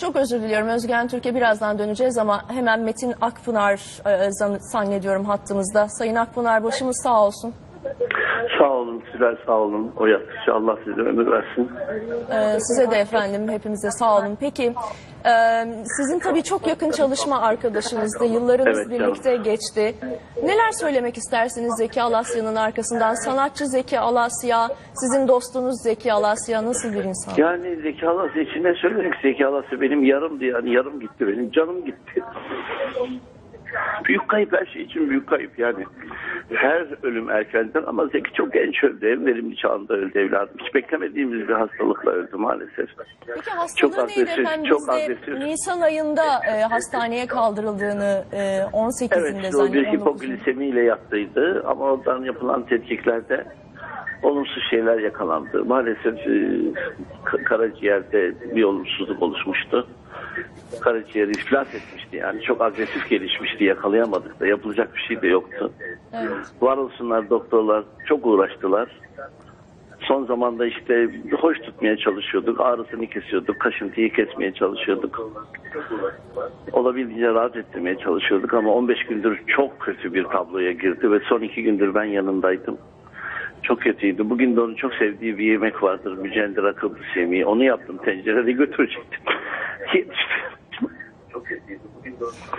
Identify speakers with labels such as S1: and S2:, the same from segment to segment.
S1: Çok özür diliyorum Özgen Türkiye birazdan döneceğiz ama hemen Metin Akpınar e, zan- zannediyorum hattımızda. Sayın Akpınar başımız sağ olsun.
S2: Olun, sizler sağ olun. O yattıkça Allah size ömür versin.
S1: Ee, size de efendim hepimize sağ olun. Peki e, sizin tabii çok yakın çalışma arkadaşınızdı. Yıllarınız
S2: Evet,
S1: birlikte geçti. Neler söylemek istersiniz Zeki Alasya'nın arkasından? Sanatçı Zeki Alasya, sizin dostunuz Zeki Alasya nasıl bir insan?
S2: Yani Zeki Alasya için ne söylemek? Zeki Alasya benim yarımdı yani yarım gitti benim canım gitti. Büyük kayıp her şey için büyük kayıp yani. Her ölüm erkenden ama Zeki çok genç öldü. En verimli çağında öldü evladım. Hiç beklemediğimiz bir hastalıkla öldü maalesef.
S1: Peki hastalığı
S2: Çok
S1: neydi
S2: agresif,
S1: efendim?
S2: çok agresif.
S1: Nisan ayında e, hastaneye kaldırıldığını e, 18'inde
S2: Evet bir
S1: zannediyorum. 19'unda.
S2: hipoglisemiyle yattıydı ama oradan yapılan tetkiklerde olumsuz şeyler yakalandı. Maalesef e, karaciğerde bir olumsuzluk oluşmuştu. Karaciğeri iflas etmişti yani çok agresif gelişmişti yakalayamadık da yapılacak bir şey de yoktu.
S1: Evet.
S2: Var olsunlar doktorlar çok uğraştılar. Son zamanda işte hoş tutmaya çalışıyorduk. Ağrısını kesiyorduk. Kaşıntıyı kesmeye çalışıyorduk. Olabildiğince rahat ettirmeye çalışıyorduk ama 15 gündür çok kötü bir tabloya girdi ve son iki gündür ben yanındaydım. Çok kötüydü. Bugün de onun çok sevdiği bir yemek vardır. Mücendira Kıbrıs yemeği. Onu yaptım. Tencerede götürecektim.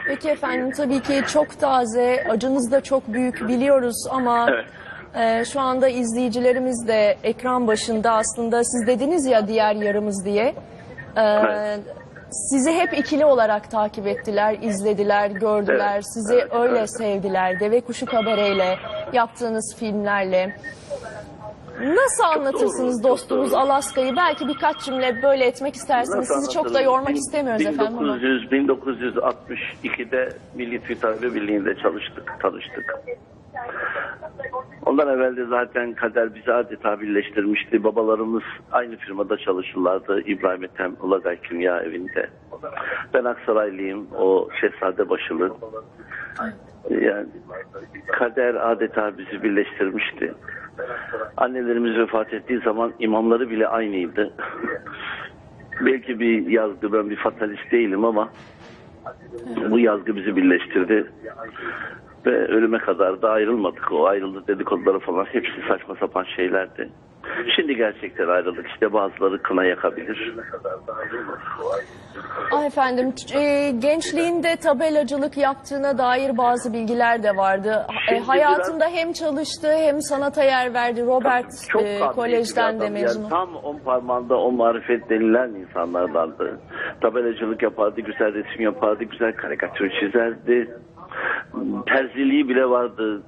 S1: Peki efendim tabii ki çok taze, acınız da çok büyük biliyoruz ama
S2: Evet.
S1: e, şu anda izleyicilerimiz de ekran başında aslında siz dediniz ya diğer yarımız diye. E,
S2: Evet.
S1: Sizi hep ikili olarak takip ettiler, izlediler, gördüler.
S2: Evet,
S1: Sizi
S2: evet,
S1: öyle
S2: evet.
S1: sevdiler. Deve Kuşu Kabare'yle, yaptığınız filmlerle. Nasıl anlatırsınız
S2: doğru, çok
S1: dostunuz
S2: doğru.
S1: Alaska'yı? Belki birkaç cümle böyle etmek istersiniz.
S2: Nasıl
S1: Sizi çok da yormak
S2: Bin-
S1: istemiyoruz efendim ama.
S2: 1900, 1962'de Milli Talebe Birliği'nde çalıştık, tanıştık. Ondan evvel de zaten kader bizi adeta birleştirmişti. Babalarımız aynı firmada çalışırlardı. İbrahim Ethem Ulagay Kimya Evi'nde. Ben Aksaraylıyım, o Şehzade Başılı. Yani kader adeta bizi birleştirmişti. Annelerimiz vefat ettiği zaman imamları bile aynıydı. Belki bir yazgı, ben bir fatalist değilim ama bu yazgı bizi birleştirdi. Ve ölüme kadar da ayrılmadık. O ayrıldı dedikoduları falan hepsi saçma sapan şeylerdi. Şimdi gerçekten ayrıldık. İşte bazıları kına yakabilir.
S1: Ah efendim, e, gençliğinde tabelacılık yaptığına dair bazı bilgiler de vardı. E, hayatında hem çalıştı hem sanata yer verdi. Robert
S2: Çok
S1: e, Kolej'den de mezun.
S2: Yani tam on parmağında on marifet denilen insanlardandı. Tabelacılık yapardı, güzel resim yapardı, güzel karikatür çizerdi. Terziliği bile vardı.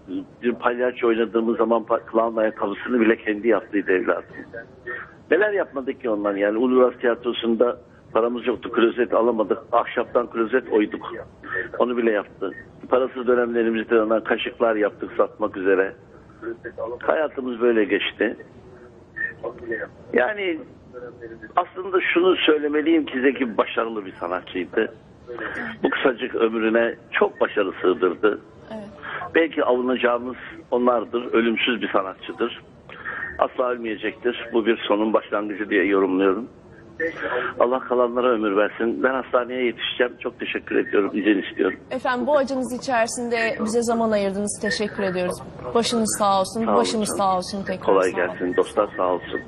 S2: Bir palyaço oynadığımız zaman clown ayakkabısını bile kendi yaptıydı evladım. Neler yapmadık ki ondan yani Uludağ Tiyatrosu'nda paramız yoktu klozet alamadık. Ahşaptan klozet oyduk. Onu bile yaptı. Parasız dönemlerimizde ona kaşıklar yaptık satmak üzere. Hayatımız böyle geçti. Yani aslında şunu söylemeliyim ki Zeki başarılı bir sanatçıydı. Bu kısacık ömrüne çok başarı sığdırdı.
S1: Evet.
S2: Belki avunacağımız onlardır. Ölümsüz bir sanatçıdır. Asla ölmeyecektir. Bu bir sonun başlangıcı diye yorumluyorum. Allah kalanlara ömür versin. Ben hastaneye yetişeceğim. Çok teşekkür ediyorum. İzin istiyorum.
S1: Efendim bu acınız içerisinde bize zaman ayırdınız. Teşekkür ediyoruz. Başınız sağ olsun,
S2: Sağ olun
S1: başımız sağ olsun tekrar.
S2: Kolay
S1: sağ olun.
S2: gelsin. Dostlar sağ olsun.